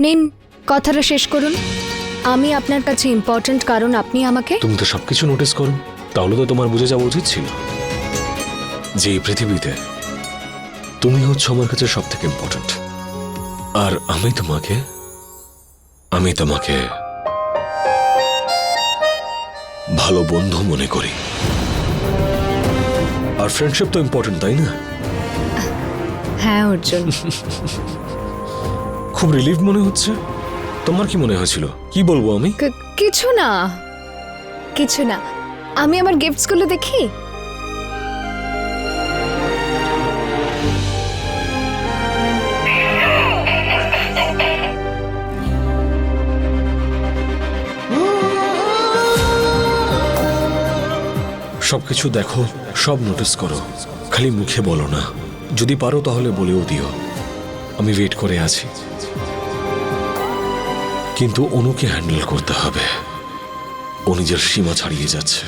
নিন কথাটা শেষ করুন। আমি আপনার কাছে ইম্পর্ট্যান্ট কারণ আপনি আমাকে তুমি তো সবকিছু নোটিস করো। তাহলে তো তোমার বুঝে যাওয়া উচিত ছিল। যে এই পৃথিবীতে তুমি হচ্ছে আমার কাছে সব থেকে ইম্পর্ট্যান্ট আর আমি তোমাকে আমি তোমাকে ভালো বন্ধু মনে করি। আর ফ্রেন্ডশিপ তো ইম্পর্টেন্ট তাই না? হ্যাঁ অর্জুন। খুব রিলিভ মনে হচ্ছে। তোমার কি মনে হয়েছিল? কি বলব আমি? কিছু না। কিছু না। আমি আমার গিফটসগুলো দেখি? সবকিছু দেখো সব নোটিস করো। খালি মুখে বলো না। যদি পারো তাহলে বলেও দিও। আমি ওয়েট করে আছি। কিন্তু অনুকে হ্যান্ডেল করতে হবে। ও নিজের সীমা ছাড়িয়ে যাচ্ছে।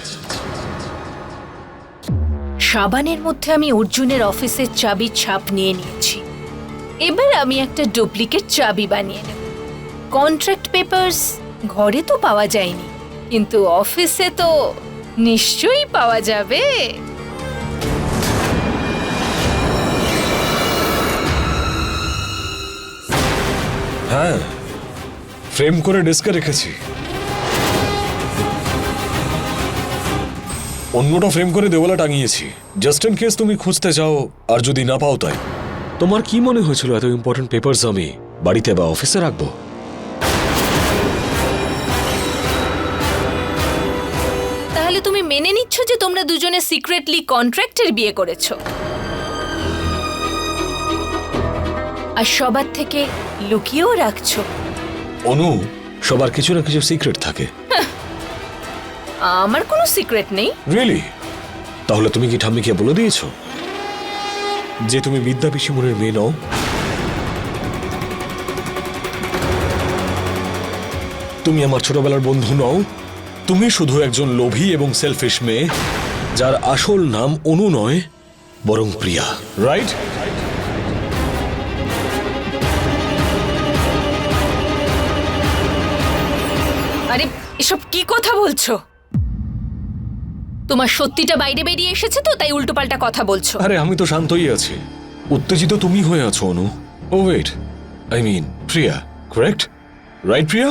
সাবানের মধ্যে আমি অর্জুনের অফিসের চাবি ছাপ নিয়ে নিয়েছি। এবার আমি একটা ডুপ্লিকেট চাবি বানিয়ে নেব। কন্ট্রাক্ট পেপারস ঘরে তো পাওয়া যায়নি কিন্তু অফিসে তো নিশ্চয়ই পাওয়া যাবে। হ্যাঁ ফ্রেম করে ডেস্কে রেখেছি। অন্যটা ফ্রেম করে দেওয়ালে টাঙিয়েছি। জাস্ট ইন কেস তুমি খুঁজতে চাও, আর যদি না পাও তাই। তোমার কি মনে হয়েছিল এত ইম্পর্টেন্ট পেপারস আমি বাড়িতে বা অফিসে রাখব? তাহলে তুমি মেনে নিচ্ছ যে তোমরা দুজনে সিক্রেটলি কন্ট্রাক্টের বিয়ে করেছ। আর সবার থেকে লুকিয়েও রাখছো। অনু সবার কিছু না কিছু সিক্রেট থাকে। আমার কোনো সিক্রেট নেই। রিয়েলি তাহলে তুমি কি ঠাম্মিকে বলে দিয়েছ? যে তুমি বিদ্যা পিসিমনের মেয়ে নও? তুমি আমার ছোটবেলার বন্ধু নও? তুমি শুধু একজন লোভী এবং সেলফিশ মেয়ে যার আসল নাম অনু নয় বরং প্রিয়া রাইট এসব কি কথা বলছো? তোমার সত্যিটা বাইরে বেরিয়ে এসেছে তো তাই উল্টোপাল্টা কথা বলছো। আরে আমি তো শান্তই আছি। উত্তেজিত তুমি হয়ে আছো Anu. Oh wait I mean Priya correct right Priya?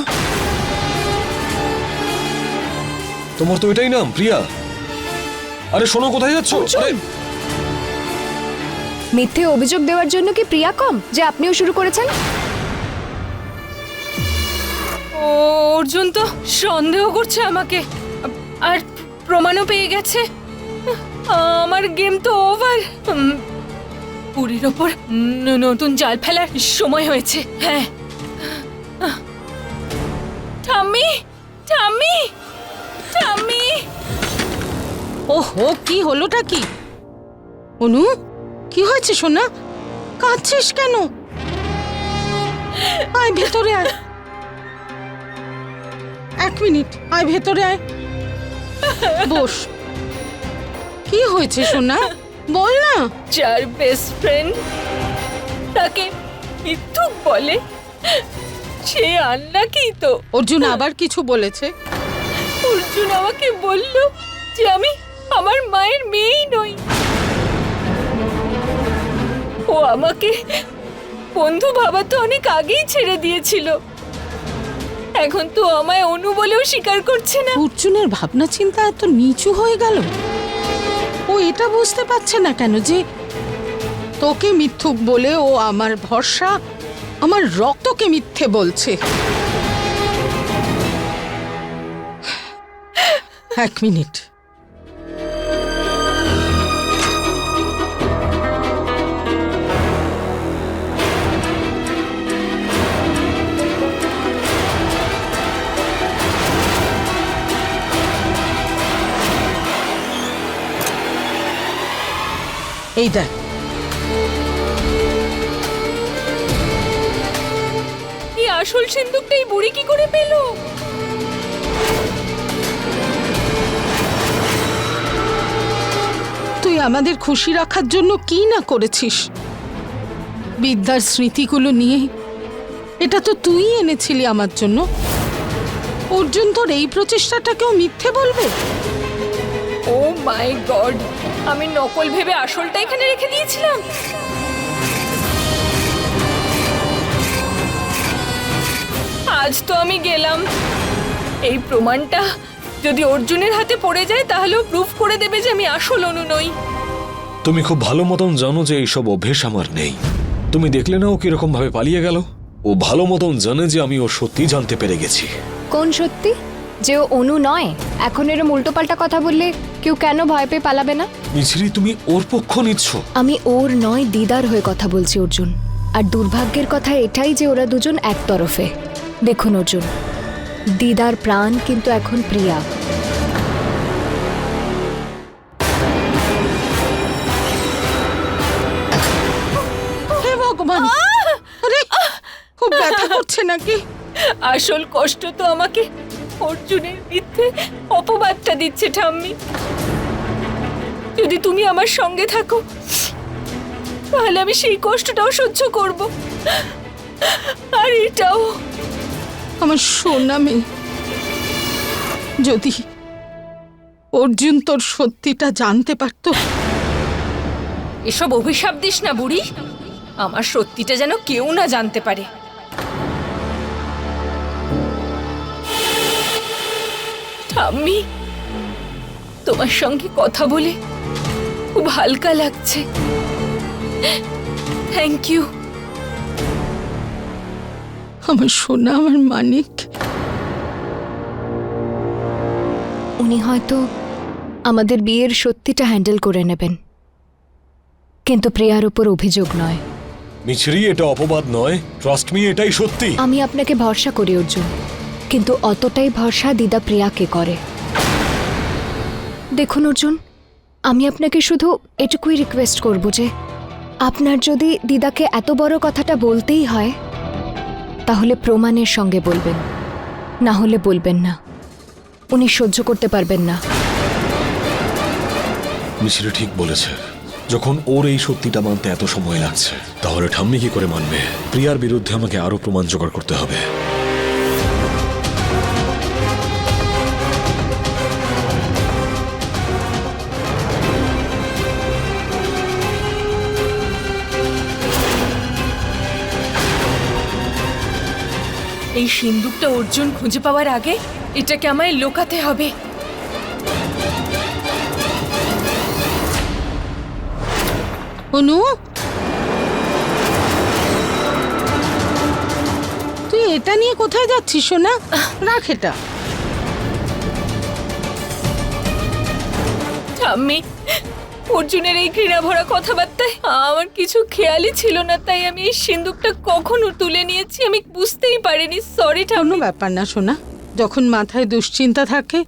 তোমার তো এটাই নাম প্রিয়া। আরে শোনো কোথায় যাচ্ছ? আরে, মিথ্যে অভিযোগ দেওয়ার জন্য কি প্রিয়া কম যে আপনিও শুরু করেছেন? অর্জুন তো সন্দেহ করছে আমাকে। আর প্রমাণও পেয়ে গেছে। আমার গেম তো ওভার পুরীর ওপর নতুন জাল ফেলার সময় হয়েছে। হ্যাঁ। ঠাম্মি! ঠাম্মি! ঠাম্মি! ওহো, কি হলোটা কি? অনু, কি হয়েছে সোনা? কাঁদছিস কেন? আয় ভেতরে আয়। এক মিনিট। আয় ভেতরে আয়। বস। কি হয়েছে সোনা? বল না। যার বেস্ট ফ্রেন্ড তাকে মিথ্যুক বলে সে আন্নাকি তো। অর্জুন আবার কিছু বলেছে? অর্জুন আমাকে বলল যে আমি আমার মায়ের মেয়েই নই। ও আমাকে বন্ধু ভাবা তো অনেক আগেই ছেড়ে দিয়েছিল। এখন তো আমায় অনু বলেও স্বীকার করছে না। অর্জুনের ভাবনা চিন্তা এত নিচু হয়ে গেল। ও এটা বুঝতে পারছে না কেন যে তোকে মিথ্যুক বলে ও আমার ভরসা, আমার রক্তকে মিথ্যে বলছে। এক মিনিট। এই দেখ এই আসল সিন্দুকটা এই বুড়ি কি করে পেল? তুই আমাদের খুশি রাখার জন্য কি না করেছিস? বিদ্যার স্মৃতিগুলো নিয়ে। এটা তো তুই এনেছিলি আমার জন্য। অর্জুন তোর এই প্রচেষ্টাটাকেও মিথ্যে বলবে? ও মাই গড আমি নকল ভেবে আসলটা এখানে রেখে দিয়েছিলাম। আজ তো আমি গেলাম। এই প্রমাণটা যদি অর্জুনের হাতে পড়ে যায় তাহলেও প্রুফ করে দেবে যে আমি আসল অনু নই। তুমি খুব ভালো মতন জানো যে এইসব অভ্যেস আমার নেই। তুমি দেখলে না ও কীরকম ভাবে পালিয়ে গেল? ও ভালো মতন জানে যে আমি ও সত্যি জানতে পেরে গেছি। কোন সত্যি? যে ও অনু নয় এখন এরম উল্টোপাল্টা কথা বললে কেউ কেন ভয় পেয়ে পালাবে না? মিছরি তুমি ওর পক্ষ নিচ্ছ? আমি ওর নয় দিদার হয়ে কথা বলছি অর্জুন। আর দুর্ভাগ্যের কথা এটাই যে ওরা দুজন এক তরফে দেখুন অর্জুন দিদার প্রাণ কিন্তু এখন প্রিয়া। হে ভগবান! আরে খুব ব্যথা করছে নাকি? আসল কষ্ট তো আমাকে অর্জুনের মিথ্যে অপবাদটা দিচ্ছে ঠাম্মি। যদি তুমি আমার সঙ্গে থাকো তাহলে আমি সেই কষ্টটাও সহ্য করব। আর এটাও। আমার সোনা মেয়ে যদি অর্জুন তোর সত্যিটা জানতে পারতো। এসব অভিশাপ দিস না বুড়ি। আমার সত্যিটা যেন কেউ না জানতে পারে। ঠাম্মি তোমার সঙ্গে কথা বলে খুব হালকা লাগছে। থ্যাংক ইউ আমার সোনা আমার মানিক। উনি হয়তো আমাদের বিয়ের সত্যিটা হ্যান্ডেল করে নেবেন। কিন্তু প্রিয়ার উপর অভিযোগ নয়। মিছরি এটা অপবাদ নয়। ট্রাস্ট মি এটাই সত্যি। আমি আপনাকে ভরসা করি অর্জুন। কিন্তু অতটাই ভরসা দিদা প্রিয়াকে করে। দেখুন অর্জুন, আমি আপনাকে শুধু এটুকুই রিকোয়েস্ট করব যে, আপনার যদি দিদাকে এত বড় কথাটা বলতেই হয়, তাহলে প্রমাণের সঙ্গে বলবেন। না হলে বলবেন না। উনি সহ্য করতে পারবেন না। মিছরি ঠিক বলেছে। যখন ওর এই সত্যিটা মানতে এত সময় লাগছে, তাহলে ঠাম্মি কি করে মানবে? প্রিয়ার বিরুদ্ধে আমাকে আরও প্রমাণ জোগাড় করতে হবে। এই সিন্দুকটা অর্জুন খুঁজে পাওয়ার আগে এটাকে আমায় লোকাতে হবে। অনু? তুই এটা নিয়ে কোথায় যাচ্ছিস সোনা? রাখ এটা। ঠাম্মি অর্জুনের এই ঘৃণা ভরা কথাবার্তায় আমার কিছু খেয়ালই ছিল না, তাই আমি এই সিন্দুকটা কখনো তুলে নিয়েছি, আমি বুঝতেই পারিনি সরি কোনো ব্যাপার না, সোনা। যখন মাথায় দুশ্চিন্তা থাকে,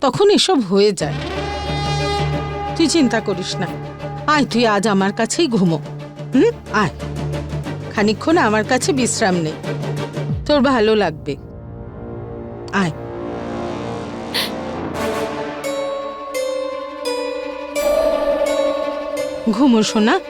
তখন এসব হয়ে যায়। তুই চিন্তা করিস না। আয়, তুই আজ আমার কাছেই ঘুমো। হুম? আয়। খানিকক্ষণ আমার কাছে বিশ্রাম নে। তোর ভালো লাগবে। আয়। ঘুমো সোনা।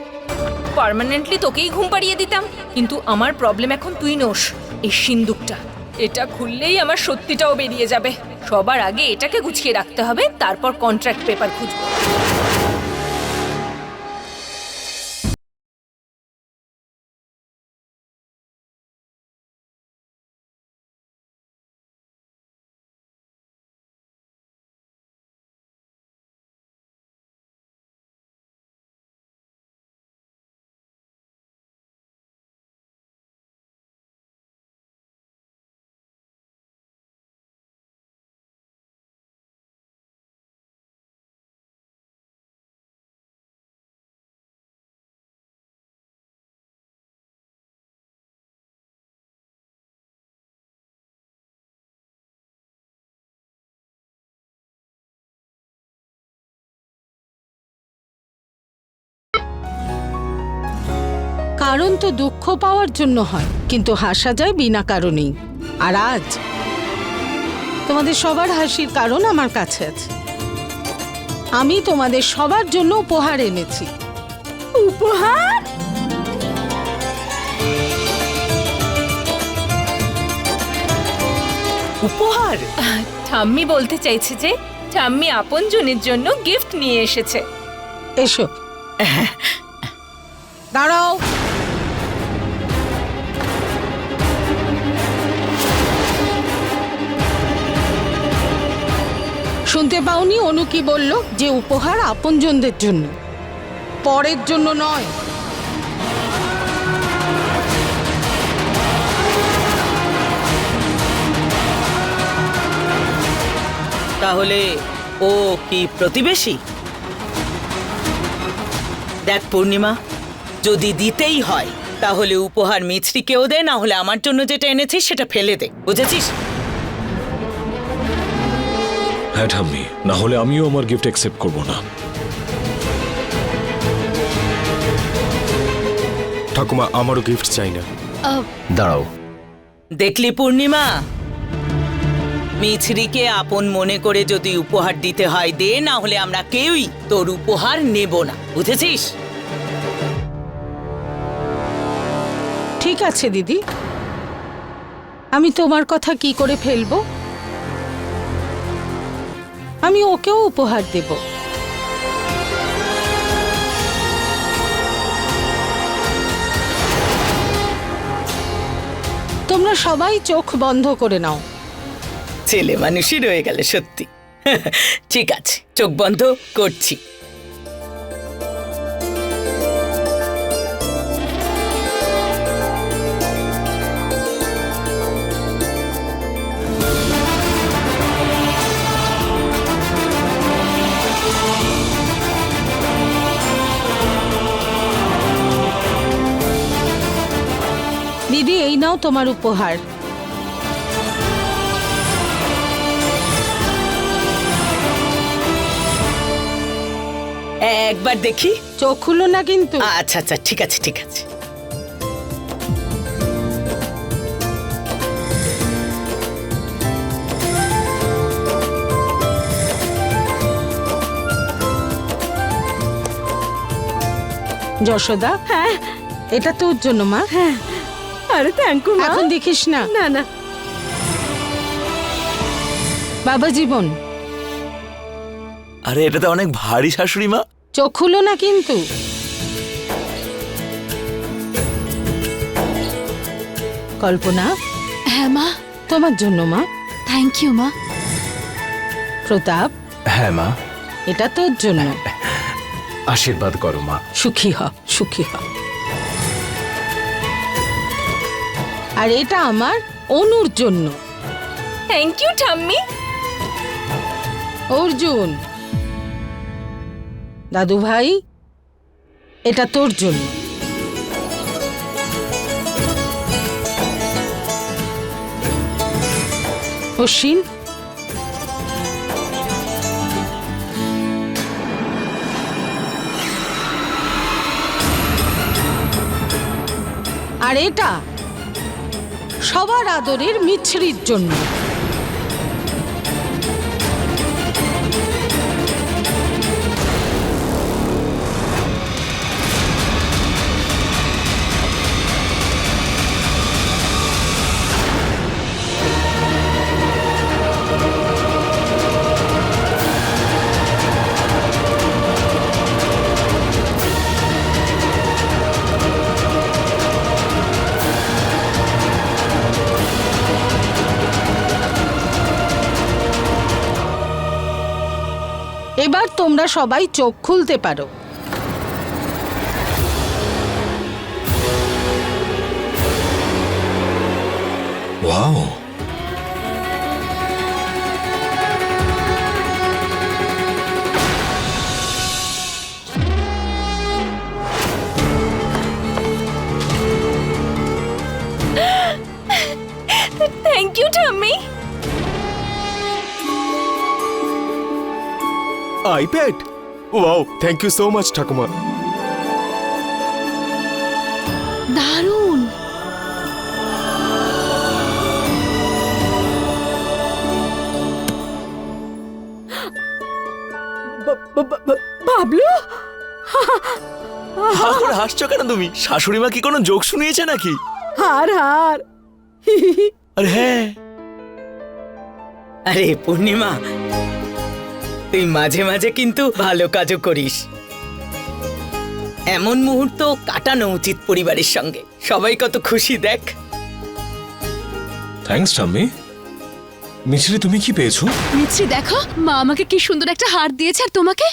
পার্মানেন্টলি তোকেই ঘুম পাড়িয়ে দিতাম। কিন্তু আমার প্রবলেম এখন তুই নোস, এই সিন্দুকটা। এটা খুললেই আমার সত্যিটাও বেরিয়ে যাবে। সবার আগে এটাকে গুছিয়ে রাখতে হবে, তারপর কন্ট্রাক্ট পেপার খুঁজবো। কারণ তো দুঃখ পাওয়ার জন্য হয় কিন্তু হাসা যায় বিনা কারণেই। আর আজ তোমাদের সবার হাসির কারণ আমার কাছে আছে। আমি তোমাদের সবার জন্য উপহার এনেছি। উপহার? উপহার? ঠাম্মি বলতে চাইছে যে ঠাম্মি আপনজনের জন্য গিফট নিয়ে এসেছে। এসো। দাঁড়াও। শুনতে পাওনি, অনু কি বলল? যে উপহার আপনজনদের জন্য। পরের জন্য নয়। তাহলে ও কি প্রতিবেশী? দেখ, পূর্ণিমা, যদি দিতেই হয়, তাহলে উপহার মিছরিকেও দে, না হলে আমার জন্য যেটা এনেছিস সেটা ফেলে দে। বুঝেছিস? হ্যাঁ ঠাম্মি। না হলে আমিও আমার গিফট অ্যাকসেপ্ট করব না। ঠাকুমা আমারও গিফট চাই না। দাঁড়াও। দেখলি পূর্ণিমা? মিছরিকে আপন মনে করে যদি উপহার দিতে হয় দে না হলে আমরা কেউই তোর উপহার নেব না। বুঝেছিস? ঠিক আছে দিদি। আমি তোমার কথা কি করে ফেলব? আমি ওকেও উপহার দেব। তোমরা সবাই চোখ বন্ধ করে নাও। ছেলে মানুষই রয়ে গেলে সত্যি। ঠিক আছে, চোখ বন্ধ করছি। দিদি এই নাও তোমার উপহার। একবার দেখি। চোখ খুলো না কিন্তু। আচ্ছা আচ্ছা ঠিক আছে ঠিক আছে। যশোদা হ্যাঁ। এটা তোর জন্য মা। হ্যাঁ। আরে থ্যাংক ইউ মা। এখন দেখিস না। না না। বাবা জীবন। আরে এটা তো অনেক ভারী শাশুড়ি মা। চোখ খুলো না কিন্তু। কল্পনা? হ্যাঁ মা। তোমার জন্য মা। থ্যাংক ইউ মা। প্রতাপ? হ্যাঁ মা। এটা তোর জন্য। আশীর্বাদ করো মা। সুখী হ সুখী হ। আর এটা আমার অনুর জন্য। থ্যাংক ইউ ঠাম্মি। অর্জুন। দাদু ভাই এটা তোর জন্য। অশ্বিন। আর এটা? সবার আদরের মিছরির জন্য। তোমরা সবাই চোখ খুলতে পারো। Wow. IPad? Wow thank you so much ঠাকুমা। দারুণ! বাবলু? হা করে হাসছো কেন তুমি? শাশুড়ি মা কি কোনো জোক শুনিয়েছে নাকি? হার হার। আরে হ্যাঁ। আরে পূর্ণিমা তুই মাঝে মাঝে কিন্তু ভালো কাজও করিস। এমন মুহূর্ত কাটানো উচিত পরিবারের সঙ্গে। সবাই কত খুশি দেখ। থ্যাঙ্কস ঠাম্মি। মিছরি তুমি কি পেয়েছ? মিছরি দেখো মা আমাকে কি সুন্দর একটা হার দিয়েছে আর তোমাকে?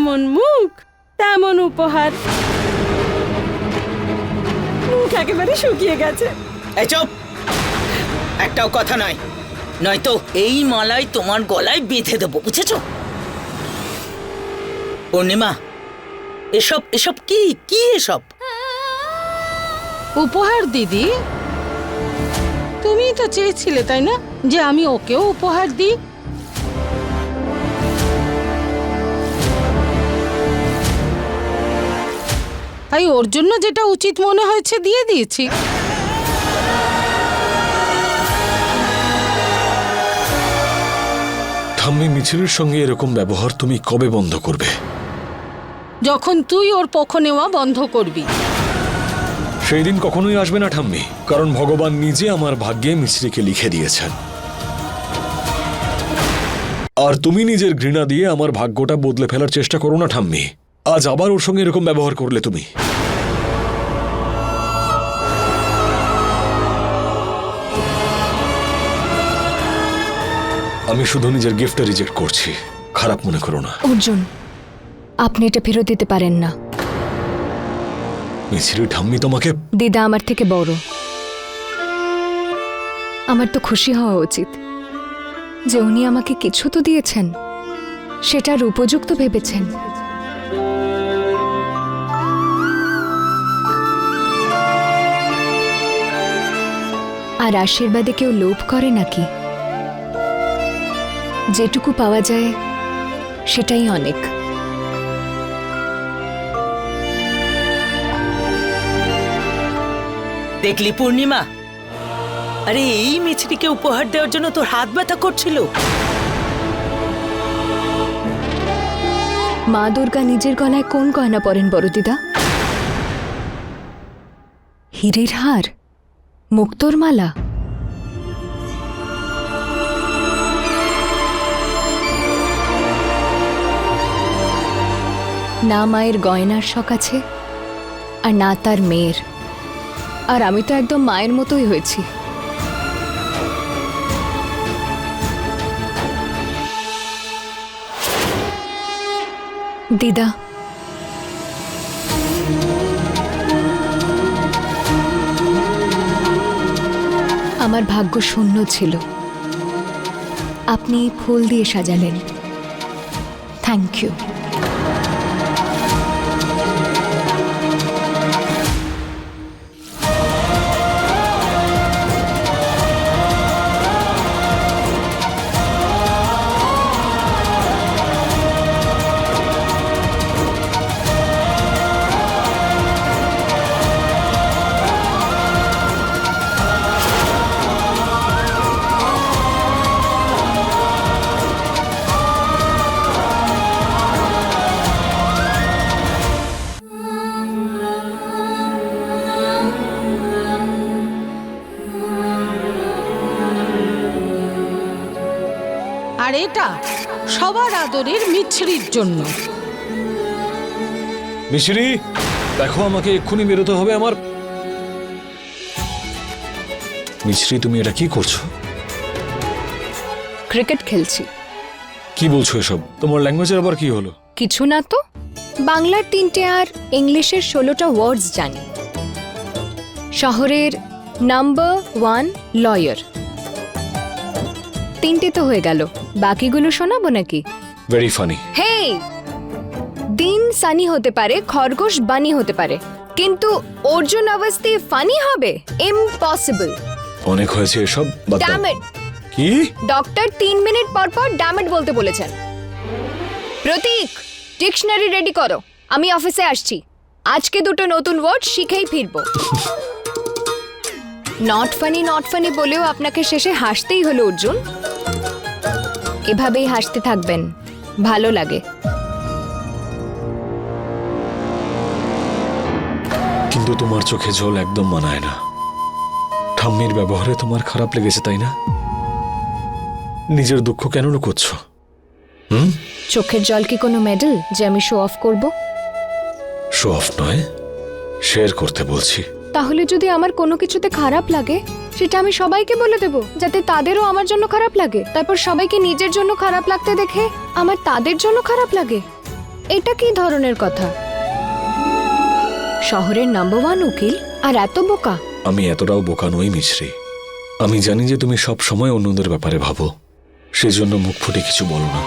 যেমন মুখ তেমন উপহার। মুখ একেবারে শুকিয়ে গেছে। এই চুপ! একটাও কথা নয় নয়তো এই মালাই তোমার গলায় বেঁধে দেবো বুঝেছ? পূর্ণিমা এসব এসব কি? কি এসব? উপহার দিদি? তুমি তো চেয়েছিলে তাই না? যে আমি ওকেও উপহার দিই? তাই ওর জন্য যেটা উচিত মনে হয়েছে দিয়ে দিয়েছি। ঠাম্মি মিছরির সঙ্গে এরকম ব্যবহার তুমি কবে বন্ধ করবে? যখন তুই ওর পক্ষ নেওয়া বন্ধ করবি। সেই দিন কখনোই আসবে না ঠাম্মি কারণ ভগবান নিজে আমার ভাগ্যে মিছরিকে লিখে দিয়েছেন। আর তুমি নিজের ঘৃণা দিয়ে আমার ভাগ্যটা বদলে ফেলার চেষ্টা করো না ঠাম্মি। আজ আবার ওর সঙ্গে এরকম ব্যবহার করলে তুমি। আমি শুধু নিজের গিফটটা রিজেক্ট করছি। খারাপ মনে করো না। অর্জুন আপনি এটা ফেরত দিতে পারেন না। মিছরি ঠাম্মি তোমাকে দিদা আমার থেকে বড়। আমার তো খুশি হওয়া উচিত। যে উনি আমাকে কিছু তো দিয়েছেন সেটার উপযুক্ত ভেবেছেন। আর আশীর্বাদে কেউ লোভ করে নাকি? যেটুকু পাওয়া যায় সেটাই অনেক। দেখলি পূর্ণিমা? আরে এই মিছরিকে উপহার দেওয়ার জন্য তোর হাত ব্যথা করছিল। মা দুর্গা নিজের গলায় কোন গয়না পরেন বড়দিদা? হীরের হার? মুক্তোর মালা না মায়ের গয়নার শখ আছে, আর না তার মেয়ের। আর আমি তো একদম মায়ের মতোই হয়েছি। দিদা আমার ভাগ্য শূন্য ছিল। আপনি ফুল দিয়ে সাজালেন। থ্যাংক ইউ আর এটা সবার আদরের মিছরির জন্য। মিশরি দেখো আমাকে এক্ষুনি বেরোতে হবে আমার। মিছরি তুমি এটা কি করছ? ক্রিকেট খেলছি। কি বলছো এসব? তোমার ল্যাঙ্গুয়েজের আবার কি হলো? কিছু না তো। বাংলার তিনটে আর ইংলিশের ষোলোটা ওয়ার্ডস জানি। শহরের নাম্বার ওয়ান লয়ার। তিনটে তো হয়ে গেল। বাকিগুলো শোনাবো নাকি? ভেরি ফানি হে দিন সানি হতে পারে খরগোশ বানি হতে পারে কিন্তু অর্জুন অবস্থি ফানি হবে? ইম্পসিবল অনেক হয়েছে এসব বাদ দাও। কি? ডক্টর তিন মিনিট পর পর ড্যামেট বলতে বলেছেন। প্রতীক ডিকশনারি রেডি করো। আমি অফিসে আসছি। আজকে দুটো নতুন ওয়ার্ড শিখেই ফিরবো। নট ফানি নট ফানি বলেও আপনাকে শেষে হাসতেই হলো অর্জুন। এভাবেই হাসতে থাকবেন। ভালো লাগে। কিন্তু তোমার চোখে জল একদম মানায় না। ঠাম্মির ব্যবহারে তোমার খারাপ লেগেছে তাই না? নিজের দুঃখ কেন লুকোচ্ছ? হুম? চোখের জল কি কোনো মেডেল যে আমি শো অফ করব? শো অফ নয় শেয়ার করতে বলছি। তাহলে যদি আমার কোনো কিছুতে খারাপ লাগে সেটা আমি সবাইকে বলে দেব যাতে তাদেরও আমার জন্য খারাপ লাগে। তারপর সবাইকে নিজের জন্য খারাপ লাগতে দেখে আমার তাদের জন্য খারাপ লাগে। এটা কি ধরনের কথা? শহরের নাম্বার ওয়ান উকিল আর এত বোকা। আমি এতটাও বোকা নই মিশ্রি আমি জানি যে তুমি সব সময় অন্যদের ব্যাপারে ভাবো। সেজন্য মুখ ফুটে কিছু বলো না।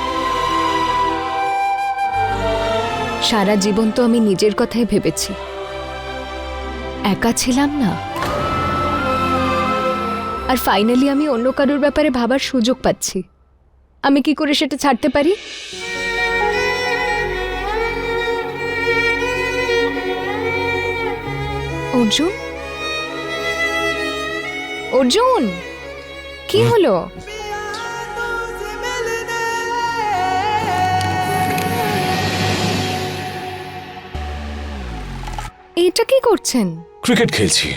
সারা জীবন তো আমি নিজের কথাই ভেবেছি। একা ছিলাম না। আর ফাইনালি আমি অন্য কারোর ব্যাপারে ভাবার সুযোগ পাচ্ছি। আমি কি করে সেটা ছাড়তে পারি? অর্জুন? অর্জুন! কি হলো? এটা কি করছেন? ক্রিকেট খেলছি।